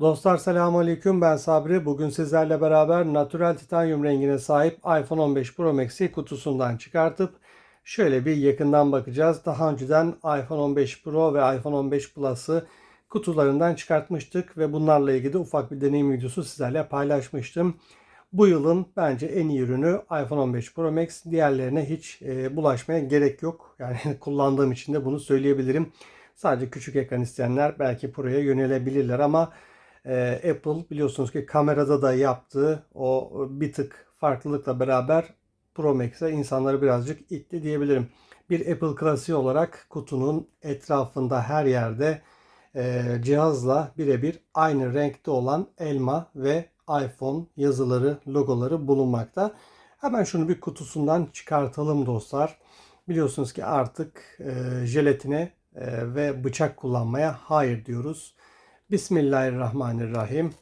Dostlar selamun aleyküm ben Sabri. Bugün sizlerle beraber natural titanyum rengine sahip iPhone 15 Pro Max'i kutusundan çıkartıp şöyle bir yakından bakacağız. Daha önceden iPhone 15 Pro ve iPhone 15 Plus'ı kutularından çıkartmıştık ve bunlarla ilgili ufak bir deneyim videosu sizlerle paylaşmıştım. Bu yılın bence en iyi ürünü iPhone 15 Pro Max. Diğerlerine hiç e, bulaşmaya gerek yok. Yani kullandığım için de bunu söyleyebilirim. Sadece küçük ekran isteyenler belki Pro'ya yönelebilirler ama e, Apple biliyorsunuz ki kamerada da yaptığı o bir tık farklılıkla beraber Pro Max'e insanları birazcık itti diyebilirim. Bir Apple klasiği olarak kutunun etrafında her yerde e, cihazla birebir aynı renkte olan elma ve iPhone yazıları, logoları bulunmakta. Hemen şunu bir kutusundan çıkartalım dostlar. Biliyorsunuz ki artık e, jelatine e, ve bıçak kullanmaya hayır diyoruz. Bismillahirrahmanirrahim.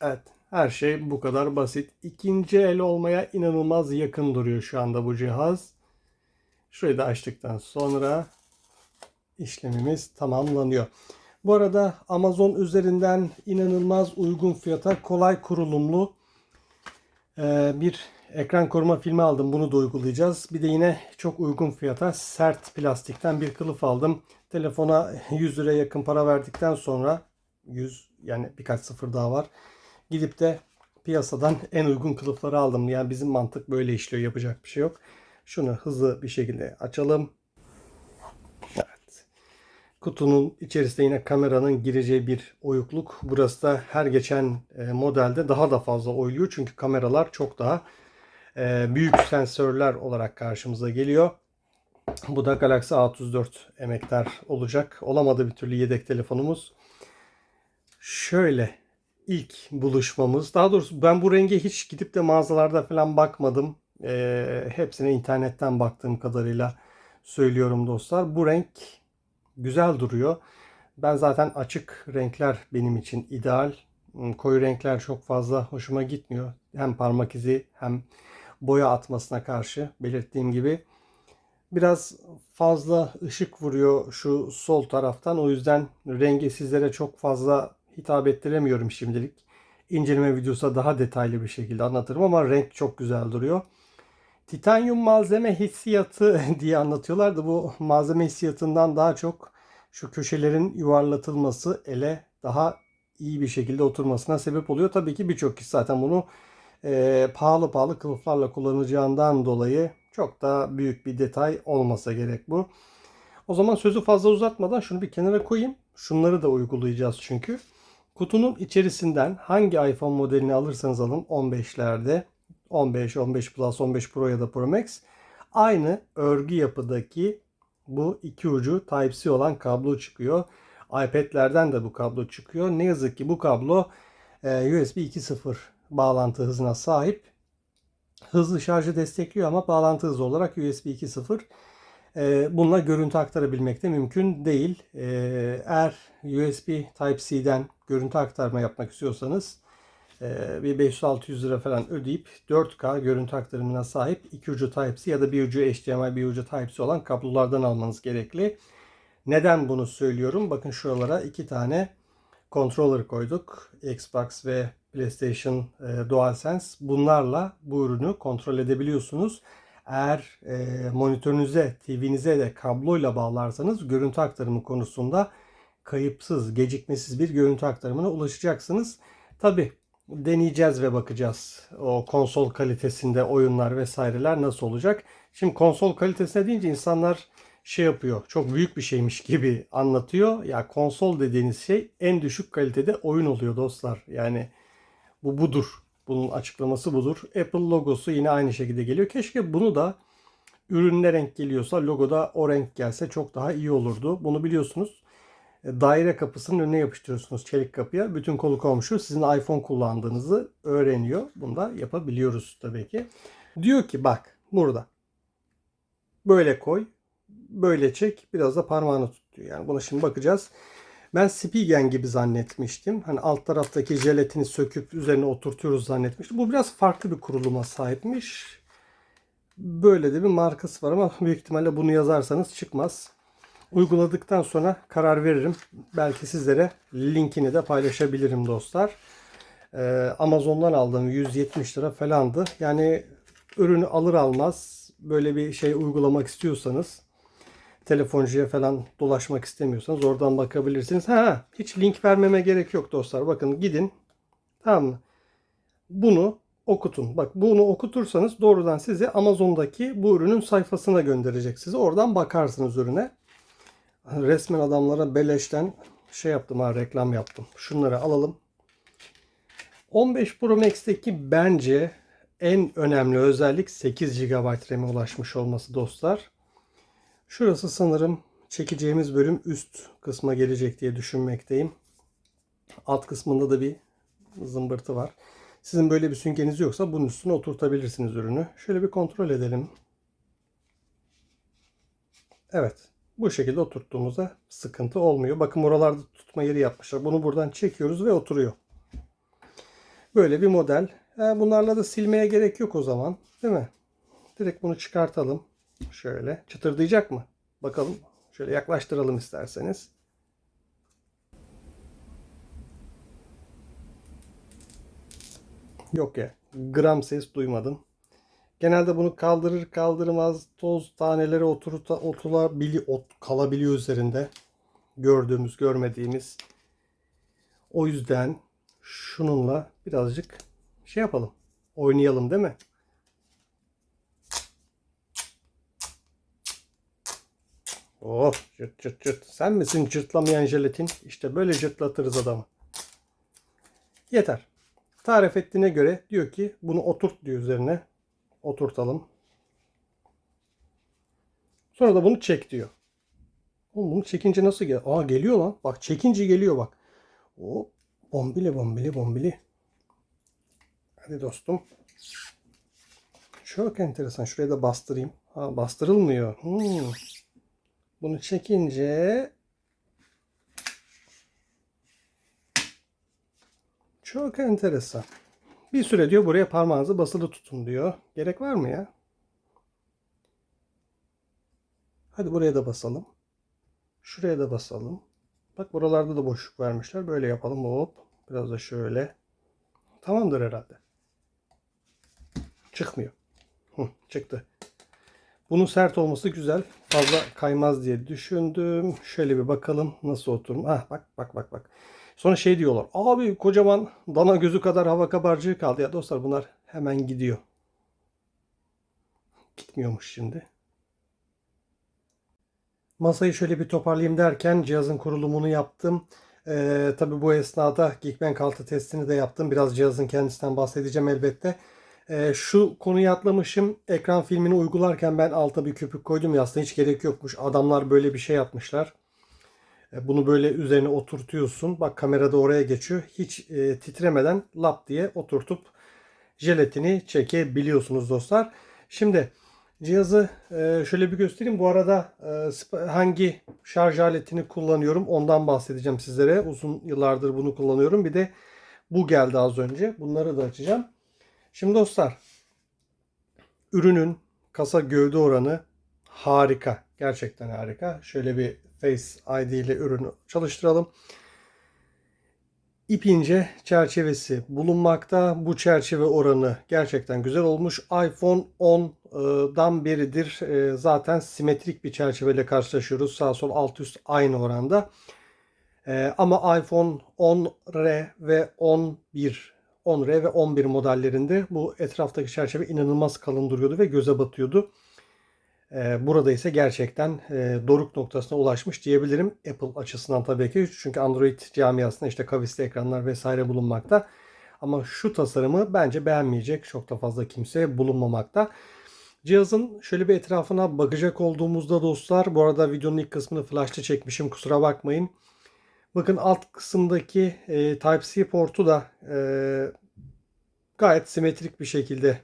Evet, her şey bu kadar basit. İkinci el olmaya inanılmaz yakın duruyor şu anda bu cihaz. Şurayı da açtıktan sonra işlemimiz tamamlanıyor. Bu arada Amazon üzerinden inanılmaz uygun fiyata kolay kurulumlu e, bir ekran koruma filmi aldım. Bunu da uygulayacağız. Bir de yine çok uygun fiyata sert plastikten bir kılıf aldım. Telefona 100 liraya yakın para verdikten sonra 100 yani birkaç sıfır daha var. Gidip de piyasadan en uygun kılıfları aldım. Yani bizim mantık böyle işliyor. Yapacak bir şey yok. Şunu hızlı bir şekilde açalım. Evet. Kutunun içerisinde yine kameranın gireceği bir oyukluk. Burası da her geçen e, modelde daha da fazla oyluyor. Çünkü kameralar çok daha büyük sensörler olarak karşımıza geliyor. Bu da Galaxy A34 emektar olacak. Olamadı bir türlü yedek telefonumuz. Şöyle ilk buluşmamız. Daha doğrusu ben bu renge hiç gidip de mağazalarda falan bakmadım. E, hepsine internetten baktığım kadarıyla söylüyorum dostlar. Bu renk güzel duruyor. Ben zaten açık renkler benim için ideal. Koyu renkler çok fazla hoşuma gitmiyor. Hem parmak izi hem boya atmasına karşı belirttiğim gibi. Biraz fazla ışık vuruyor şu sol taraftan. O yüzden rengi sizlere çok fazla hitap ettiremiyorum şimdilik. İnceleme videosu daha detaylı bir şekilde anlatırım ama renk çok güzel duruyor. Titanyum malzeme hissiyatı diye anlatıyorlar da bu malzeme hissiyatından daha çok şu köşelerin yuvarlatılması ele daha iyi bir şekilde oturmasına sebep oluyor. Tabii ki birçok kişi zaten bunu e, pahalı pahalı kılıflarla kullanacağından dolayı çok da büyük bir detay olmasa gerek bu. O zaman sözü fazla uzatmadan şunu bir kenara koyayım. Şunları da uygulayacağız çünkü. Kutunun içerisinden hangi iPhone modelini alırsanız alın 15'lerde 15, 15 Plus, 15 Pro ya da Pro Max aynı örgü yapıdaki bu iki ucu Type-C olan kablo çıkıyor. iPad'lerden de bu kablo çıkıyor. Ne yazık ki bu kablo e, USB 2.0 bağlantı hızına sahip. Hızlı şarjı destekliyor ama bağlantı hızı olarak USB 2.0 e, bununla görüntü aktarabilmek de mümkün değil. E, eğer USB Type-C'den görüntü aktarma yapmak istiyorsanız e, bir 500-600 lira falan ödeyip 4K görüntü aktarımına sahip iki ucu Type-C ya da bir ucu HDMI bir ucu Type-C olan kablolardan almanız gerekli. Neden bunu söylüyorum? Bakın şuralara iki tane controller koyduk. Xbox ve PlayStation e, DualSense. Bunlarla bu ürünü kontrol edebiliyorsunuz. Eğer e, monitörünüze, TV'nize de kabloyla bağlarsanız görüntü aktarımı konusunda kayıpsız, gecikmesiz bir görüntü aktarımına ulaşacaksınız. Tabi deneyeceğiz ve bakacağız. O konsol kalitesinde oyunlar vesaireler nasıl olacak. Şimdi konsol kalitesine deyince insanlar şey yapıyor. Çok büyük bir şeymiş gibi anlatıyor. Ya konsol dediğiniz şey en düşük kalitede oyun oluyor dostlar. Yani bu budur. Bunun açıklaması budur. Apple logosu yine aynı şekilde geliyor. Keşke bunu da ürün ne renk geliyorsa logoda o renk gelse çok daha iyi olurdu. Bunu biliyorsunuz. E, Daire kapısının önüne yapıştırıyorsunuz çelik kapıya. Bütün kolu komşu sizin iPhone kullandığınızı öğreniyor. Bunu da yapabiliyoruz tabii ki. Diyor ki bak burada. Böyle koy. Böyle çek. Biraz da parmağını tut diyor. Yani buna şimdi bakacağız. Ben Spigen gibi zannetmiştim. Hani alt taraftaki jelatini söküp üzerine oturtuyoruz zannetmiştim. Bu biraz farklı bir kuruluma sahipmiş. Böyle de bir markası var ama büyük ihtimalle bunu yazarsanız çıkmaz. Uyguladıktan sonra karar veririm. Belki sizlere linkini de paylaşabilirim dostlar. Ee, Amazon'dan aldığım 170 lira falandı. Yani ürünü alır almaz böyle bir şey uygulamak istiyorsanız telefoncuya falan dolaşmak istemiyorsanız oradan bakabilirsiniz. Ha, hiç link vermeme gerek yok dostlar. Bakın gidin. Tamam mı? Bunu okutun. Bak bunu okutursanız doğrudan sizi Amazon'daki bu ürünün sayfasına gönderecek sizi. Oradan bakarsınız ürüne. Resmen adamlara beleşten şey yaptım ha reklam yaptım. Şunları alalım. 15 Pro Max'teki bence en önemli özellik 8 GB RAM'e ulaşmış olması dostlar. Şurası sanırım çekeceğimiz bölüm üst kısma gelecek diye düşünmekteyim. Alt kısmında da bir zımbırtı var. Sizin böyle bir süngeniz yoksa bunun üstüne oturtabilirsiniz ürünü. Şöyle bir kontrol edelim. Evet. Bu şekilde oturttuğumuzda sıkıntı olmuyor. Bakın oralarda tutma yeri yapmışlar. Bunu buradan çekiyoruz ve oturuyor. Böyle bir model. Bunlarla da silmeye gerek yok o zaman. Değil mi? Direkt bunu çıkartalım. Şöyle. Çıtırdayacak mı? Bakalım. Şöyle yaklaştıralım isterseniz. Yok ya. Gram ses duymadım. Genelde bunu kaldırır kaldırmaz toz taneleri oturuta, otulabili, ot, kalabiliyor üzerinde. Gördüğümüz, görmediğimiz. O yüzden şununla birazcık şey yapalım. Oynayalım değil mi? Oh cırt cırt cırt. Sen misin cırtlamayan jelatin? İşte böyle cırtlatırız adamı. Yeter. Tarif ettiğine göre diyor ki bunu oturt diyor üzerine. Oturtalım. Sonra da bunu çek diyor. Oğlum bunu çekince nasıl gel? Aa geliyor lan. Bak çekince geliyor bak. Hop. Bombili bombili bombili. Hadi dostum. Çok enteresan. Şuraya da bastırayım. Ha bastırılmıyor. Hmm. Bunu çekince çok enteresan. Bir süre diyor buraya parmağınızı basılı tutun diyor. Gerek var mı ya? Hadi buraya da basalım. Şuraya da basalım. Bak buralarda da boşluk vermişler. Böyle yapalım. Hop. Biraz da şöyle. Tamamdır herhalde. Çıkmıyor. Hı, çıktı. Bunun sert olması güzel. Fazla kaymaz diye düşündüm. Şöyle bir bakalım nasıl oturum. Ah bak bak bak bak. Sonra şey diyorlar. Abi kocaman dana gözü kadar hava kabarcığı kaldı. Ya dostlar bunlar hemen gidiyor. Gitmiyormuş şimdi. Masayı şöyle bir toparlayayım derken cihazın kurulumunu yaptım. Ee, tabii bu esnada Geekbench 6 testini de yaptım. Biraz cihazın kendisinden bahsedeceğim elbette. Ee, şu konuyu atlamışım. Ekran filmini uygularken ben alta bir köpük koydum ya aslında hiç gerek yokmuş. Adamlar böyle bir şey yapmışlar. Ee, bunu böyle üzerine oturtuyorsun. Bak kamerada oraya geçiyor. Hiç e, titremeden lap diye oturtup jelatini çekebiliyorsunuz dostlar. Şimdi cihazı e, şöyle bir göstereyim. Bu arada e, hangi şarj aletini kullanıyorum ondan bahsedeceğim sizlere. Uzun yıllardır bunu kullanıyorum. Bir de bu geldi az önce. Bunları da açacağım. Şimdi dostlar ürünün kasa gövde oranı harika. Gerçekten harika. Şöyle bir Face ID ile ürünü çalıştıralım. İp ince çerçevesi bulunmakta. Bu çerçeve oranı gerçekten güzel olmuş. iPhone 10'dan beridir e, zaten simetrik bir çerçeveyle karşılaşıyoruz. Sağ sol alt üst aynı oranda. E, ama iPhone 10R ve 11 10R ve 11 modellerinde bu etraftaki çerçeve inanılmaz kalın duruyordu ve göze batıyordu. Ee, burada ise gerçekten e, doruk noktasına ulaşmış diyebilirim. Apple açısından tabii ki. Çünkü Android camiasında işte kavisli ekranlar vesaire bulunmakta. Ama şu tasarımı bence beğenmeyecek çok da fazla kimse bulunmamakta. Cihazın şöyle bir etrafına bakacak olduğumuzda dostlar bu arada videonun ilk kısmını flash'ta çekmişim kusura bakmayın. Bakın alt kısımdaki e, Type-C portu da e, gayet simetrik bir şekilde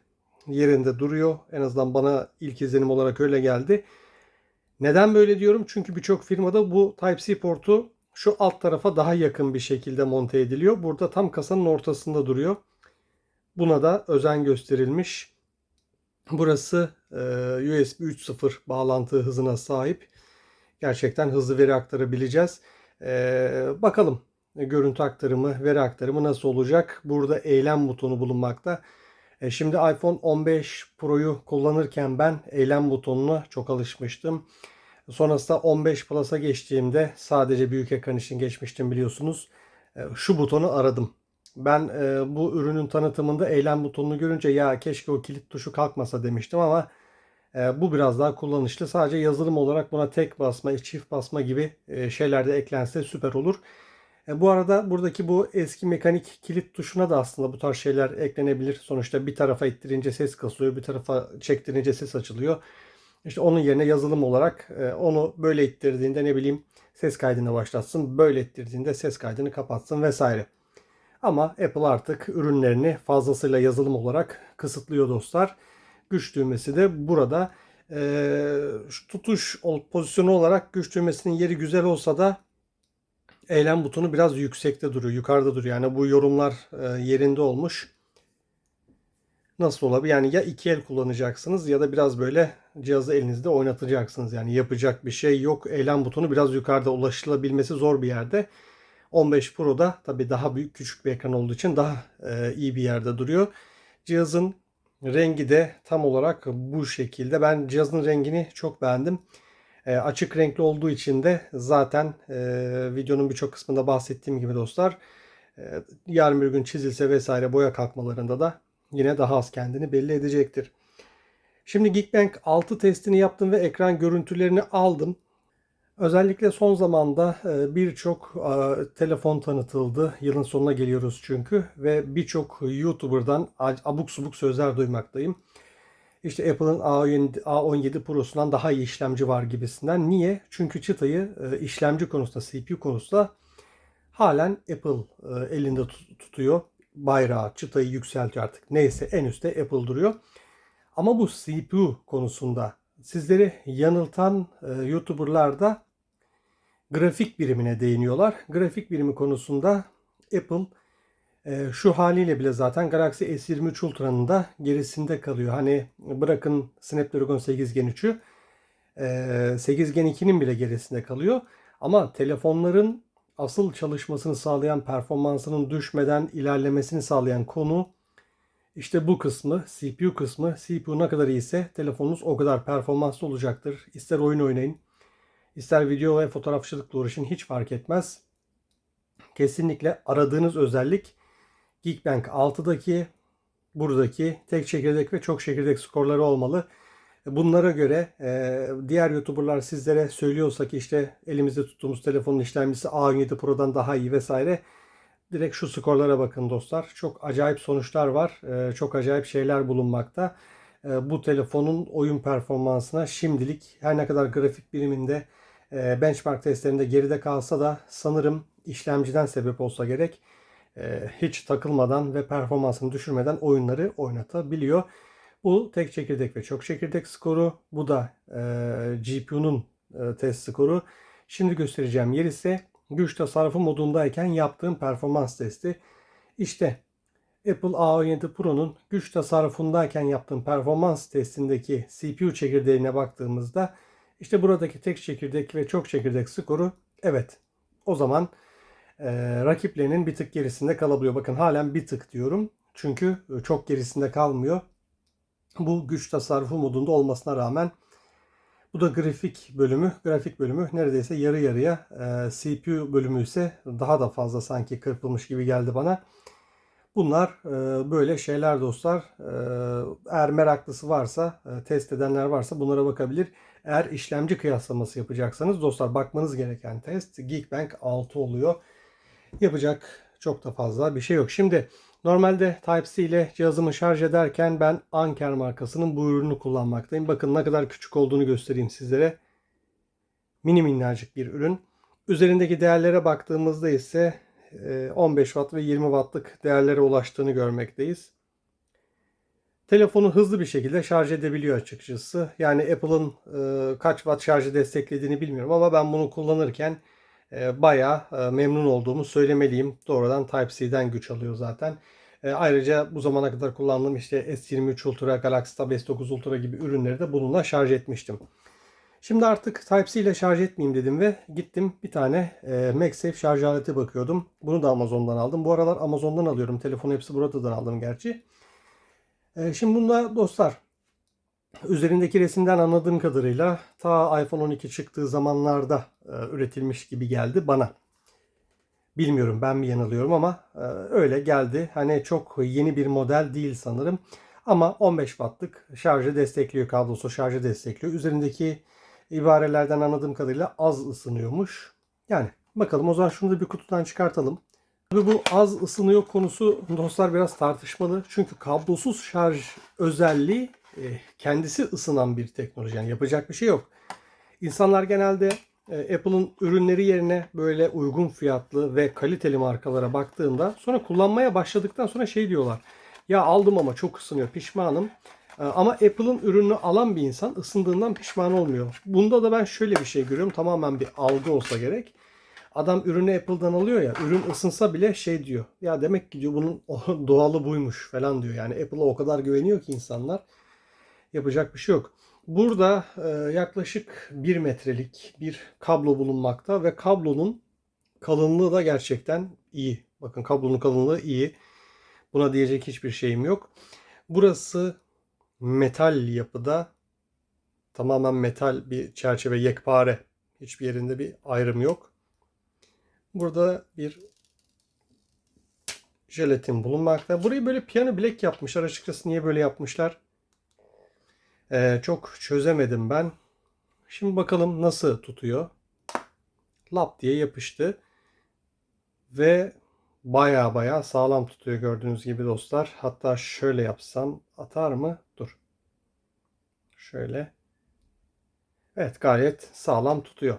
yerinde duruyor. En azından bana ilk izlenim olarak öyle geldi. Neden böyle diyorum? Çünkü birçok firmada bu Type-C portu şu alt tarafa daha yakın bir şekilde monte ediliyor. Burada tam kasanın ortasında duruyor. Buna da özen gösterilmiş. Burası e, USB 3.0 bağlantı hızına sahip. gerçekten hızlı veri aktarabileceğiz. Ee, bakalım görüntü aktarımı, veri aktarımı nasıl olacak? Burada eylem butonu bulunmakta. E, şimdi iPhone 15 Pro'yu kullanırken ben eylem butonuna çok alışmıştım. Sonrasında 15 Plus'a geçtiğimde sadece büyük ekran için geçmiştim biliyorsunuz. E, Şu butonu aradım. Ben e, bu ürünün tanıtımında eylem butonunu görünce ya keşke o kilit tuşu kalkmasa demiştim ama e, bu biraz daha kullanışlı. Sadece yazılım olarak buna tek basma, çift basma gibi e, şeyler de eklense süper olur. E, bu arada buradaki bu eski mekanik kilit tuşuna da aslında bu tarz şeyler eklenebilir. Sonuçta bir tarafa ittirince ses kasılıyor, bir tarafa çektirince ses açılıyor. İşte onun yerine yazılım olarak e, onu böyle ittirdiğinde ne bileyim ses kaydını başlatsın, böyle ittirdiğinde ses kaydını kapatsın vesaire. Ama Apple artık ürünlerini fazlasıyla yazılım olarak kısıtlıyor dostlar. Güç düğmesi de burada. Şu tutuş pozisyonu olarak güç düğmesinin yeri güzel olsa da eylem butonu biraz yüksekte duruyor, yukarıda duruyor. Yani bu yorumlar e, yerinde olmuş. Nasıl olabilir? Yani ya iki el kullanacaksınız ya da biraz böyle cihazı elinizde oynatacaksınız. Yani yapacak bir şey yok. Eylem butonu biraz yukarıda ulaşılabilmesi zor bir yerde. 15 Pro'da tabii daha büyük küçük bir ekran olduğu için daha e, iyi bir yerde duruyor. Cihazın rengi de tam olarak bu şekilde. Ben cihazın rengini çok beğendim. E, açık renkli olduğu için de zaten e, videonun birçok kısmında bahsettiğim gibi dostlar e, yarın bir gün çizilse vesaire boya kalkmalarında da yine daha az kendini belli edecektir. Şimdi Geekbench 6 testini yaptım ve ekran görüntülerini aldım. Özellikle son zamanda e, birçok e, telefon tanıtıldı. Yılın sonuna geliyoruz çünkü ve birçok YouTuber'dan abuk subuk sözler duymaktayım. İşte Apple'ın A17, A17 Pro'sundan daha iyi işlemci var gibisinden. Niye? Çünkü çıtayı e, işlemci konusunda, CPU konusunda halen Apple elinde tutuyor. Bayrağı, çıtayı yükseltiyor artık. Neyse en üstte Apple duruyor. Ama bu CPU konusunda sizleri yanıltan YouTuber'lar da grafik birimine değiniyorlar. Grafik birimi konusunda Apple e, şu haliyle bile zaten Galaxy S23 Ultra'nın da gerisinde kalıyor. Hani bırakın Snapdragon 8 Gen 3'ü e, 8 Gen 2'nin bile gerisinde kalıyor. Ama telefonların asıl çalışmasını sağlayan, performansının düşmeden ilerlemesini sağlayan konu işte bu kısmı, CPU kısmı. CPU ne kadar iyiyse telefonunuz o kadar performanslı olacaktır. İster oyun oynayın, ister video ve fotoğrafçılıkla uğraşın hiç fark etmez. Kesinlikle aradığınız özellik Geekbench 6'daki buradaki tek çekirdek ve çok çekirdek skorları olmalı. Bunlara göre e, diğer YouTuber'lar sizlere söylüyorsa ki işte elimizde tuttuğumuz telefonun işlemcisi A17 Pro'dan daha iyi vesaire. Direkt şu skorlara bakın dostlar. Çok acayip sonuçlar var. E, çok acayip şeyler bulunmakta. E, bu telefonun oyun performansına şimdilik her ne kadar grafik biriminde benchmark testlerinde geride kalsa da sanırım işlemciden sebep olsa gerek e, hiç takılmadan ve performansını düşürmeden oyunları oynatabiliyor. Bu tek çekirdek ve çok çekirdek skoru. Bu da e, GPU'nun e, test skoru. Şimdi göstereceğim yer ise güç tasarrufu modundayken yaptığım performans testi. İşte Apple A17 Pro'nun güç tasarrufundayken yaptığım performans testindeki CPU çekirdeğine baktığımızda işte buradaki tek çekirdek ve çok çekirdek skoru evet o zaman e, rakiplerinin bir tık gerisinde kalabiliyor. Bakın halen bir tık diyorum. Çünkü çok gerisinde kalmıyor. Bu güç tasarrufu modunda olmasına rağmen bu da grafik bölümü. Grafik bölümü neredeyse yarı yarıya. E, CPU bölümü ise daha da fazla sanki kırpılmış gibi geldi bana. Bunlar e, böyle şeyler dostlar. E, eğer meraklısı varsa, e, test edenler varsa bunlara bakabilir. Eğer işlemci kıyaslaması yapacaksanız dostlar bakmanız gereken test Geekbench 6 oluyor. Yapacak çok da fazla bir şey yok. Şimdi normalde Type-C ile cihazımı şarj ederken ben Anker markasının bu ürünü kullanmaktayım. Bakın ne kadar küçük olduğunu göstereyim sizlere. Mini minnacık bir ürün. Üzerindeki değerlere baktığımızda ise 15 Watt ve 20 Watt'lık değerlere ulaştığını görmekteyiz. Telefonu hızlı bir şekilde şarj edebiliyor açıkçası. Yani Apple'ın e, kaç watt şarjı desteklediğini bilmiyorum ama ben bunu kullanırken e, bayağı e, memnun olduğumu söylemeliyim. Doğrudan Type-C'den güç alıyor zaten. E, ayrıca bu zamana kadar kullandığım işte S23 Ultra, Galaxy Tab S9 Ultra gibi ürünleri de bununla şarj etmiştim. Şimdi artık Type-C ile şarj etmeyeyim dedim ve gittim bir tane e, MagSafe şarj aleti bakıyordum. Bunu da Amazon'dan aldım. Bu aralar Amazon'dan alıyorum. Telefonu hepsi buradan aldım gerçi. E, şimdi bunda dostlar üzerindeki resimden anladığım kadarıyla ta iPhone 12 çıktığı zamanlarda e, üretilmiş gibi geldi bana. Bilmiyorum ben mi yanılıyorum ama e, öyle geldi. Hani çok yeni bir model değil sanırım. Ama 15 wattlık şarjı destekliyor, kablosu şarjı destekliyor. Üzerindeki ibarelerden anladığım kadarıyla az ısınıyormuş. Yani bakalım o zaman şunu da bir kutudan çıkartalım. Tabii bu az ısınıyor konusu dostlar biraz tartışmalı. Çünkü kablosuz şarj özelliği e, kendisi ısınan bir teknoloji. Yani yapacak bir şey yok. İnsanlar genelde e, Apple'ın ürünleri yerine böyle uygun fiyatlı ve kaliteli markalara baktığında sonra kullanmaya başladıktan sonra şey diyorlar. Ya aldım ama çok ısınıyor pişmanım. E, Ama Apple'ın ürününü alan bir insan ısındığından pişman olmuyor. Bunda da ben şöyle bir şey görüyorum. Tamamen bir algı olsa gerek. Adam ürünü Apple'dan alıyor ya. Ürün ısınsa bile şey diyor. Ya demek ki diyor bunun doğalı buymuş falan diyor. Yani Apple'a o kadar güveniyor ki insanlar. Yapacak bir şey yok. Burada e, yaklaşık 1 metrelik bir kablo bulunmakta ve kablonun kalınlığı da gerçekten iyi. Bakın kablonun kalınlığı iyi. Buna diyecek hiçbir şeyim yok. Burası metal yapıda. Tamamen metal bir çerçeve yekpare. Hiçbir yerinde bir ayrım yok. Burada bir jelatin bulunmakta. Burayı böyle piyano bilek yapmışlar. Açıkçası niye böyle yapmışlar? Ee, çok çözemedim ben. Şimdi bakalım nasıl tutuyor. Lap diye yapıştı. Ve baya baya sağlam tutuyor gördüğünüz gibi dostlar. Hatta şöyle yapsam atar mı? Dur. Şöyle. Evet gayet sağlam tutuyor.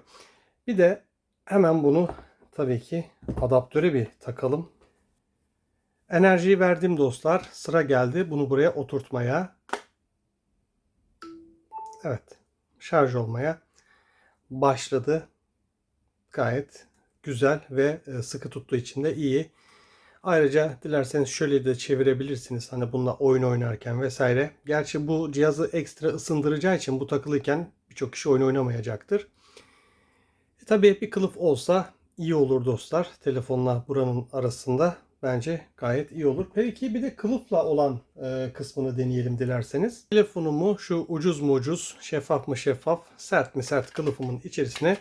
Bir de hemen bunu tabii ki adaptöre bir takalım. Enerjiyi verdim dostlar. Sıra geldi bunu buraya oturtmaya. Evet. Şarj olmaya başladı. Gayet güzel ve e, sıkı tuttuğu için de iyi. Ayrıca dilerseniz şöyle de çevirebilirsiniz. Hani bununla oyun oynarken vesaire. Gerçi bu cihazı ekstra ısındıracağı için bu takılıyken birçok kişi oyun oynamayacaktır. E, tabii bir kılıf olsa iyi olur dostlar. Telefonla buranın arasında bence gayet iyi olur. Peki bir de kılıfla olan e, kısmını deneyelim dilerseniz. Telefonumu şu ucuz mu ucuz, şeffaf mı şeffaf, sert mi sert kılıfımın içerisine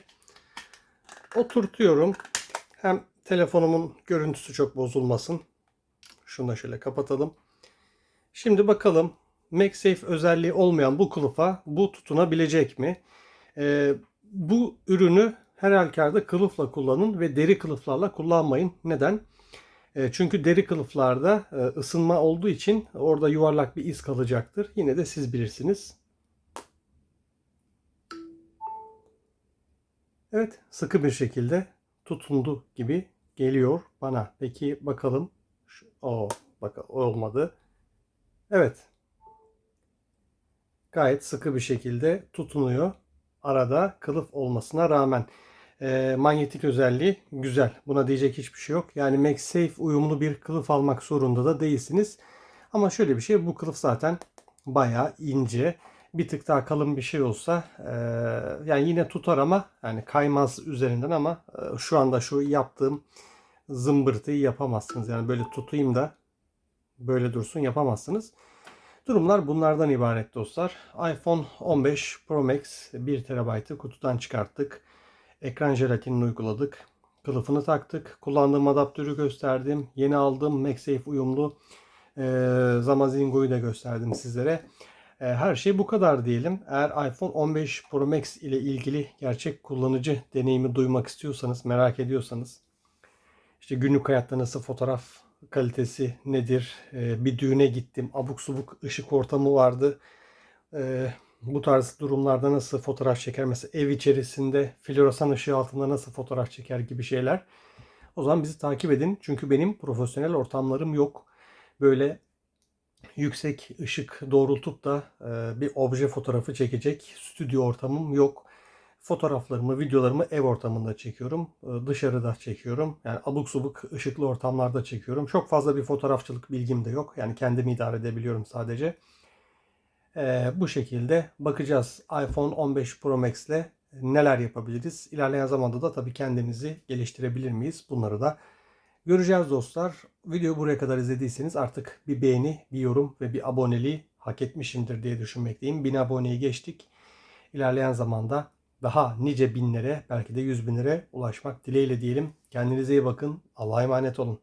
oturtuyorum. Hem telefonumun görüntüsü çok bozulmasın. Şunu da şöyle kapatalım. Şimdi bakalım MagSafe özelliği olmayan bu kılıfa bu tutunabilecek mi? E, bu ürünü her halükarda kılıfla kullanın ve deri kılıflarla kullanmayın. Neden? E, çünkü deri kılıflarda e, ısınma olduğu için orada yuvarlak bir iz kalacaktır. Yine de siz bilirsiniz. Evet, sıkı bir şekilde tutundu gibi geliyor bana. Peki bakalım. O bak olmadı. Evet. Gayet sıkı bir şekilde tutunuyor. Arada kılıf olmasına rağmen. E, manyetik özelliği güzel. Buna diyecek hiçbir şey yok. Yani MagSafe uyumlu bir kılıf almak zorunda da değilsiniz. Ama şöyle bir şey bu kılıf zaten bayağı ince. Bir tık daha kalın bir şey olsa e, yani yine tutar ama yani kaymaz üzerinden ama e, şu anda şu yaptığım zımbırtıyı yapamazsınız. Yani böyle tutayım da böyle dursun yapamazsınız. Durumlar bunlardan ibaret dostlar. iPhone 15 Pro Max 1 TB'ı kutudan çıkarttık. Ekran jelatinini uyguladık. Kılıfını taktık. Kullandığım adaptörü gösterdim. Yeni aldığım MagSafe uyumlu e, Zamazingo'yu da gösterdim sizlere. E, her şey bu kadar diyelim. Eğer iPhone 15 Pro Max ile ilgili gerçek kullanıcı deneyimi duymak istiyorsanız, merak ediyorsanız işte günlük hayatta nasıl fotoğraf kalitesi nedir? E, bir düğüne gittim. Abuk subuk ışık ortamı vardı. E, bu tarz durumlarda nasıl fotoğraf çeker? Mesela ev içerisinde floresan ışığı altında nasıl fotoğraf çeker gibi şeyler. O zaman bizi takip edin. Çünkü benim profesyonel ortamlarım yok. Böyle yüksek ışık doğrultup da e, bir obje fotoğrafı çekecek stüdyo ortamım yok. Fotoğraflarımı, videolarımı ev ortamında çekiyorum. E, dışarıda çekiyorum. Yani abuk subuk ışıklı ortamlarda çekiyorum. Çok fazla bir fotoğrafçılık bilgim de yok. Yani kendimi idare edebiliyorum sadece. Ee, bu şekilde bakacağız iPhone 15 Pro Max ile neler yapabiliriz. İlerleyen zamanda da tabii kendimizi geliştirebilir miyiz? Bunları da göreceğiz dostlar. Videoyu buraya kadar izlediyseniz artık bir beğeni, bir yorum ve bir aboneliği hak etmişimdir diye düşünmekteyim. 1000 aboneyi geçtik. İlerleyen zamanda daha nice binlere belki de yüz binlere ulaşmak dileğiyle diyelim. Kendinize iyi bakın. Allah'a emanet olun.